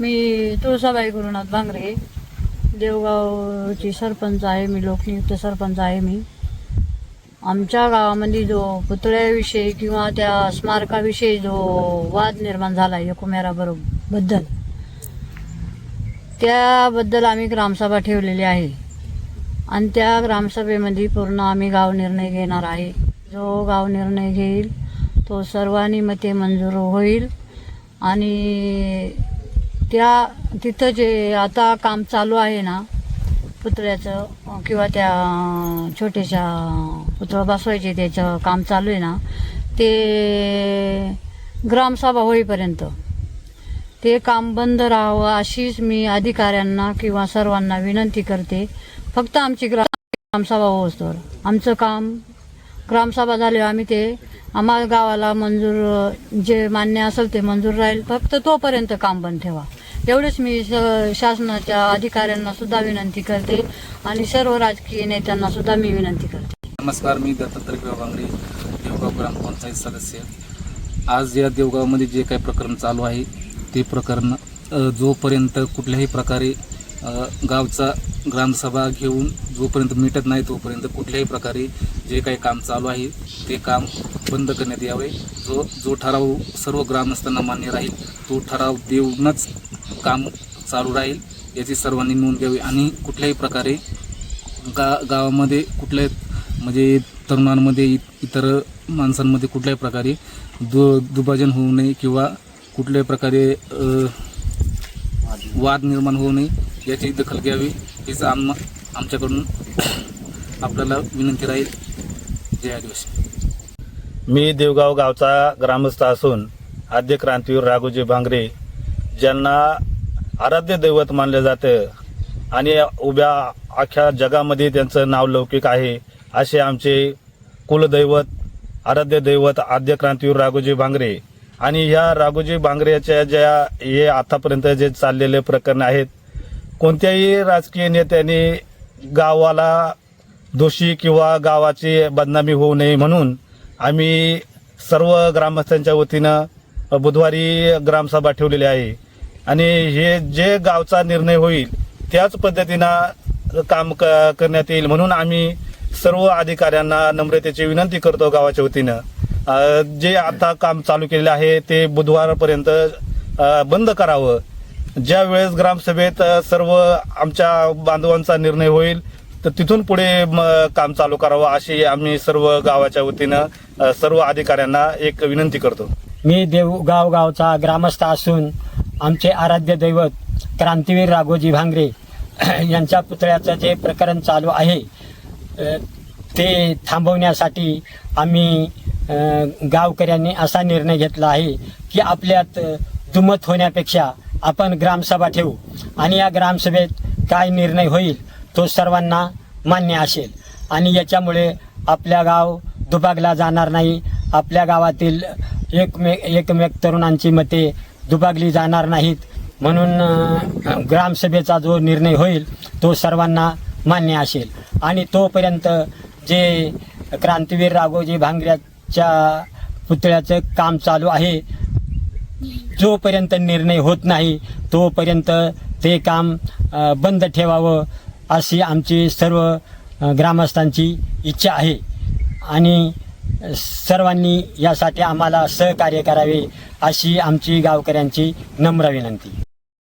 मी तुळसाबाई गुरुनाथ भांगरे देवगावची सरपंच आहे मी लोकनियुक्त सरपंच आहे मी. आमच्या गावामध्ये जो पुतळ्याविषयी किंवा त्या स्मारकाविषयी जो वाद निर्माण झाला एकुमेरा बद्दल त्याबद्दल आम्ही ग्रामसभा ठेवलेली आहे. आणि त्या ग्रामसभेमध्ये पूर्ण आम्ही गाव निर्णय घेणार आहे. जो गाव निर्णय घेईल तो सर्वांनी मते मंजूर होईल. आणि त्या तिथं जे आता काम चालू आहे ना पुतळ्याचं किंवा त्या छोट्याशा पुतळा बसवायचे त्याचं काम चालू आहे ना ते ग्रामसभा होईपर्यंत. ते काम बंद राहावं अशीच मी अधिकाऱ्यांना किंवा सर्वांना विनंती करते. फक्त आमची ग्रा ग्रामसभा होस्तवर आमचं काम ग्रामसभा झाल्यावर आम्ही ते आम्हाला गावाला मंजूर जे मान्य असेल ते मंजूर राहील. फक्त तोपर्यंत काम बंद ठेवा. एवढेच मी स- शासनाच्या अधिकाऱ्यांना सुद्धा विनंती करते आणि सर्व राजकीय नेत्यांना सुद्धा मी विनंती करते. नमस्कार मी दत्तात्रय बांगरे देवगाव ग्रामपंचायत सदस्य. आज या देवगावमध्ये जे काही प्रकरण चालू आहे ते प्रकरण जोपर्यंत कुठल्याही प्रकारे गावचा ग्रामसभा घेऊन जोपर्यंत मिटत नाही तोपर्यंत कुठल्याही प्रकारे जे काही काम चालू आहे ते काम बंद करण्यात यावे. जो जो ठराव सर्व ग्रामस्थांना मान्य राहील तो ठराव देऊनच काम चालू राहील याची सर्वांनी नोंद घ्यावी. आणि कुठल्याही प्रकारे गा गावामध्ये कुठल्या म्हणजे तरुणांमध्ये इ- इतर माणसांमध्ये कुठल्याही प्रकारे दु दुभाजन होऊ नये किंवा कुठल्याही प्रकारे वाद निर्माण होऊ नये याची दखल घ्यावी. हीच आम आमच्याकडून आपल्याला विनंती राहील. जय आदिवासी. मी देवगाव गावचा ग्रामस्थ असून आद्य क्रांतीवीर राघोजी भांगरे ज्यांना आराध्य दैवत मानलं जातं आणि उभ्या अख्ख्या जगामध्ये त्यांचं नाव लौकिक आहे असे आमचे कुलदैवत आराध्य दैवत आद्य क्रांतीवीर राघोजी भांगरे. आणि ह्या राघोजी भांगरेच्या ज्या हे आतापर्यंत जे चाललेले प्रकरण आहेत कोणत्याही राजकीय नेत्याने गावाला दोषी किंवा गावाची बदनामी होऊ नये म्हणून आम्ही सर्व ग्रामस्थांच्या वतीनं बुधवारी ग्रामसभा ठेवलेली आहे. आणि हे जे गावचा निर्णय होईल त्याच पद्धतीनं काम क करण्यात येईल म्हणून आम्ही सर्व अधिकाऱ्यांना नम्रतेची विनंती करतो गावाच्या वतीनं. जे आता काम चालू केलेलं आहे ते बुधवारपर्यंत बंद करावं. ज्या वेळेस ग्रामसभेत सर्व आमच्या बांधवांचा निर्णय होईल तर तिथून पुढे म, काम चालू करावं अशी आम्ही सर्व गावाच्या वतीनं सर्व अधिकाऱ्यांना एक विनंती करतो. मी देवगाव गावचा ग्रामस्थ असून आमचे आराध्य दैवत क्रांतीवीर राघोजी भांगरे यांच्या पुतळ्याचं जे प्रकरण चालू आहे ते थांबवण्यासाठी आम्ही गावकऱ्यांनी असा निर्णय घेतला आहे की आपल्यात दुमत होण्यापेक्षा आपण ग्रामसभा ठेवू आणि या ग्रामसभेत काय निर्णय होईल तो सर्वांना मान्य असेल. आणि याच्यामुळे आपल्या गाव दुबागला जाणार नाही. आपल्या गावातील एकमे एकमेक तरुणांची मते दुभागली जाणार नाहीत. म्हणून ग्रामसभेचा जो निर्णय होईल तो सर्वांना मान्य असेल. आणि तोपर्यंत जे क्रांतीवीर राघोजी भांगऱ्याच्या पुतळ्याचं काम चालू आहे जोपर्यंत निर्णय होत नाही तोपर्यंत ते काम बंद ठेवावं अशी आमची सर्व ग्रामस्थांची इच्छा आहे. आणि सर्वांनी यासाठी आम्हाला सहकार्य करावे अशी आमची गावकऱ्यांची नम्र विनंती.